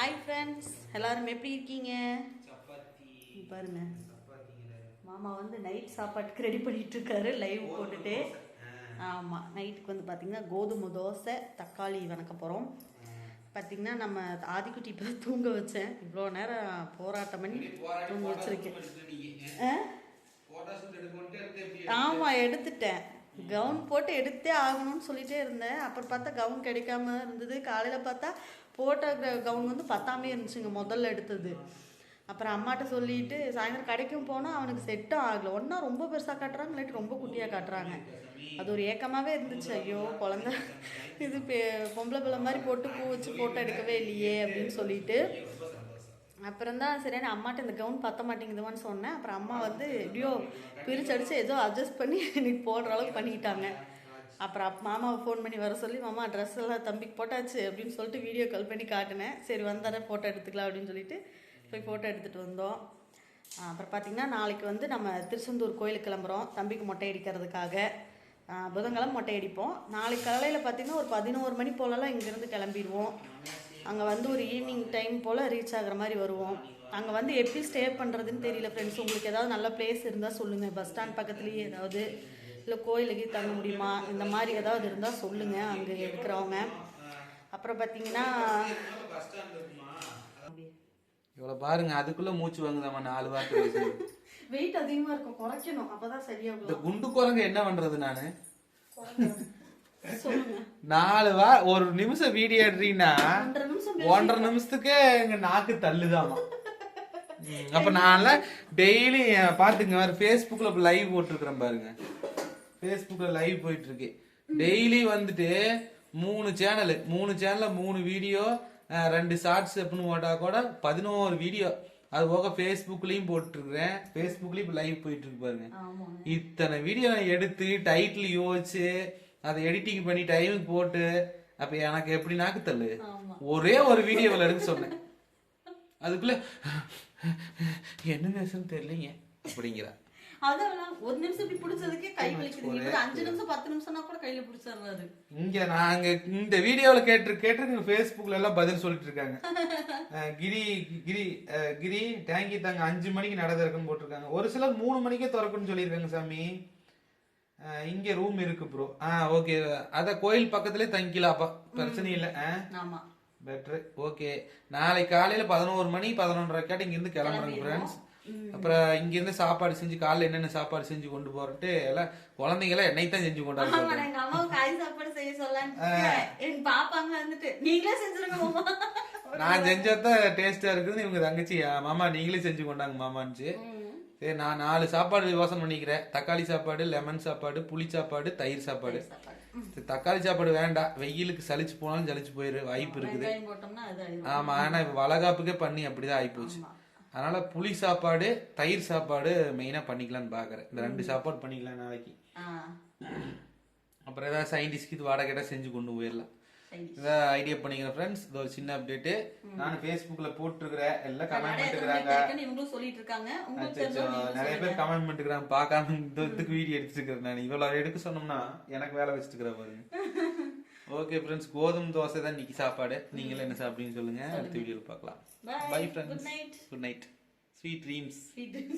Hi friends எல்லாரும் எப்படி இருக்கீங்க? பாருங்க. மாமா வந்து நைட் சாப்பாட்டுக்கு ரெடி பண்ணிட்டு இருக்காரு லைவ் போட்டுட்டு. ஆமாம் நைட்டுக்கு வந்து பார்த்தீங்கன்னா கோதுமை தோசை தக்காளி வணக்க போகிறோம் பார்த்தீங்கன்னா நம்ம ஆதிக்குட்டி இப்போ தூங்க வச்சேன். இவ்வளோ நேரம் போராட்டம் பண்ணி தூங்க வச்சிருக்கேன்? ஆமாம் எடுத்துட்டேன். கவுன் போட்டு எடுத்தே ஆகணும்னு சொல்லிட்டே இருந்தேன். அப்புறம் பார்த்தா கவுன் கிடைக்காம இருந்தது. காலையில் பார்த்தா போட்ட கவுன் வந்து பத்தாமே இருந்துச்சுங்க முதல்ல எடுத்தது. அப்புறம் அம்மாட்ட சொல்லிட்டு சாயந்தரம் கடைக்கும் போனால் அவனுக்கு செட்டும் ஆகலை. ஒன்றா ரொம்ப பெருசாக காட்டுறாங்க இல்லாட்டி ரொம்ப குட்டியாக காட்டுறாங்க. அது ஒரு ஏக்கமாகவே இருந்துச்சு. ஐயோ குழந்த. இது பொம்பளை பிள்ளை மாதிரி போட்டு பூ வச்சு போட்டோ எடுக்கவே இல்லையே அப்படின்னு சொல்லிட்டு அப்புறம் தான் சரி நான் அம்மாட்ட இந்த கவுன் பத்த மாட்டேங்குதுமான்னு சொன்னேன். அப்புறம் அம்மா வந்து எப்படியோ பிரிச்சு அடிச்சு ஏதோ அட்ஜஸ்ட் பண்ணி நீ போடுற அளவுக்கு பண்ணிக்கிட்டாங்க. அப்புறம் அப் மாமாவை ஃபோன் பண்ணி வர சொல்லி மாமா ட்ரெஸ் எல்லாம் தம்பிக்கு போட்டாச்சு அப்படின்னு சொல்லிட்டு வீடியோ கால் பண்ணி காட்டினேன். சரி வந்தாரே ஃபோட்டோ எடுத்துக்கலாம் அப்படின்னு சொல்லிட்டு போய் ஃபோட்டோ எடுத்துகிட்டு வந்தோம். அப்புறம் பார்த்தீங்கன்னா நாளைக்கு வந்து நம்ம திருச்செந்தூர் கோயிலுக்கு கிளம்புறோம் தம்பிக்கு மொட்டை அடிக்கிறதுக்காக. புதன்கிழமை மொட்டை அடிப்போம். நாளைக்கு காலையில் பார்த்தீங்கன்னா ஒரு பதினோரு மணி போலலாம் இங்கேருந்து கிளம்பிடுவோம். அங்கே வந்து ஒரு ஈவினிங் டைம் போல் ரீச் ஆகுற மாதிரி வருவோம். அங்கே வந்து எப்படி ஸ்டே பண்ணுறதுன்னு தெரியல ஃப்ரெண்ட்ஸ் உங்களுக்கு ஏதாவது நல்ல பிளேஸ் இருந்தால் சொல்லுங்கள் பஸ் ஸ்டாண்ட் பக்கத்துலேயே ஏதாவது இல்லை கோயிலுக்கு தங்க முடியுமா? இந்த மாதிரி ஏதாவது இருந்தால் சொல்லுங்கள் அங்கே இருக்கிறவங்க. அப்புறம் பார்த்தீங்கன்னா இவ்வளோ பாருங்க அதுக்குள்ள மூச்சு வாங்குதாம்மா நாலு வார்த்தை வெயிட் அதிகமாக இருக்கும் குறைக்கணும். அப்போ தான் சரியாகும். இந்த குண்டு குரங்கு என்ன பண்றது நானு? நாலு வா ஒரு நிமிஷம் வீடியோ எடுறீங்கன்னா ஒன்றரை நிமிஷத்துக்கு எங்க நாக்கு தள்ளுதாமா. அப்ப நான் டெய்லி பாத்துங்க வேற ஃபேஸ்புக்ல லைவ் போட்டிருக்கிறேன் பாருங்க. ஃபேஸ்புக்ல லைவ் போயிட்டு இருக்கு டெய்லி வந்துட்டு மூணு சேனல் மூணு சேனல்ல மூணு வீடியோ ரெண்டு ஷார்ட்ஸ் அப்படின்னு போட்டா கூட பதினோரு வீடியோ. அது போக ஃபேஸ்புக்லயும் போட்டுருக்கிறேன். ஃபேஸ்புக்லயும் இப்போ லைவ் போயிட்டு இருக்கு பாருங்க இத்தனை வீடியோ நான் எடுத்து டைட்டில் யோசிச்சு அதை எடிட்டிங் பண்ணி டைமுக்கு போட்டு அப்ப எனக்கு எப்படி நாக்கு தள்ளு. ஒரே ஒரு வீடியோவில் எடுக்க சொன்னேன். அதுக்குள்ள என்ன பேசுன்னு தெரியலங்க அப்படிங்கிற. ஒரு நிமிஷம் இப்படி பிடிச்சதுக்கே கை வலிக்குது. அஞ்சு நிமிஷம் பத்து நிமிஷம்னா கூட கையில பிடிச்சிடுறாரு இங்க நாங்க இந்த வீடியோவில் கேட்டு கேட்டு ஃபேஸ்புக்ல எல்லாம் பதில் சொல்லிட்டு இருக்காங்க. கிரி கிரி கிரி டேங்கி தாங்க அஞ்சு மணிக்கு நட திறக்குன்னு போட்டிருக்காங்க. ஒரு சிலர் மூணு மணிக்கே திறக்குன்னு சொல்லியிருக்காங்க சாமி. இங்க ரூம் இருக்கு ப்ரோ ஆ ஓகே அத கோயில் பக்கத்துலயே தங்கிக்கலாப்பா பிரச்சனை இல்லை ஆ? ஆமா. பெட்ரு ஓகே நாளை காலையில பதினோரு மணி பதினொன்றரை கேட்டு இங்கிருந்து கிளம்புறேங்க ஃப்ரெண்ட்ஸ் அப்புறம் இங்கிருந்து சாப்பாடு செஞ்சு காலைல என்னென்ன சாப்பாடு செஞ்சு கொண்டு போறட்டு எல்லாம் குழந்தைங்க எல்லாம் என்னை தான் செஞ்சு கொண்டாந்து ஆமா எங்க அம்மாவுக்கு காய் சாப்பாடு செய்ய சொல்லலான்னு எங்க பாப்பாங்க வந்துட்டு நீங்களே செஞ்சிருங்க நான் செஞ்சதான் டேஸ்டா இருக்குது இவங்க தங்கச்சி "ஆ, மாமா நீங்களே செஞ்சு கொண்டாங்க மாமான்ச்சு ம். சரி நான் நாலு சாப்பாடு யோசனை பண்ணிக்கிறேன். தக்காளி சாப்பாடு லெமன் சாப்பாடு புளி சாப்பாடு தயிர் சாப்பாடு. சரி, தக்காளி சாப்பாடு வேண்டாம் வெயிலுக்கு சலிச்சு போனாலும் சலிச்சு போயிரு. வாய்ப்பு இருக்குது. ஆமா ஆனா இப்ப வளகாப்புக்கே பண்ணி அப்படிதான் ஆயிப்போச்சு அதனால புளி சாப்பாடு தயிர் சாப்பாடு மெயினா பண்ணிக்கலாம்னு பாக்குறேன். இந்த ரெண்டு சாப்பாடு பண்ணிக்கலாம் நாளைக்கு. அப்புறம் ஏதாவது சயின்டிஸ்க்கு இது வாடகை செஞ்சு கொண்டு போயிடலாம். இதான் ஐடியா பண்ணிக்கிறேன் ஃப்ரெண்ட்ஸ் இது ஒரு சின்ன அப்டேட் நான் ஃபேஸ்புக்ல போட்டிருக்கிறேன் எல்லாம் கமெண்ட் இருக்குன்னு இவங்களும் சொல்லிட்டு இருக்காங்க நிறைய. பேர் கமெண்ட் பண்ணிருக்காங்க பார்க்காம இந்த இதுக்கு வீடியோ எடுத்துருக்கிறேன் நான். இவ்வளவு எடுக்க சொன்னோம்னா எனக்கு வேலை வச்சுட்டு பாருங்க ஓகே ஃப்ரெண்ட்ஸ் கோதுமை தோசை தான் இன்னைக்கு சாப்பாடு. நீங்களும் என்ன சாப்பிடுன்னு சொல்லுங்க. அடுத்த வீடியோல பார்க்கலாம். Bye friends. Good night sweet dreams.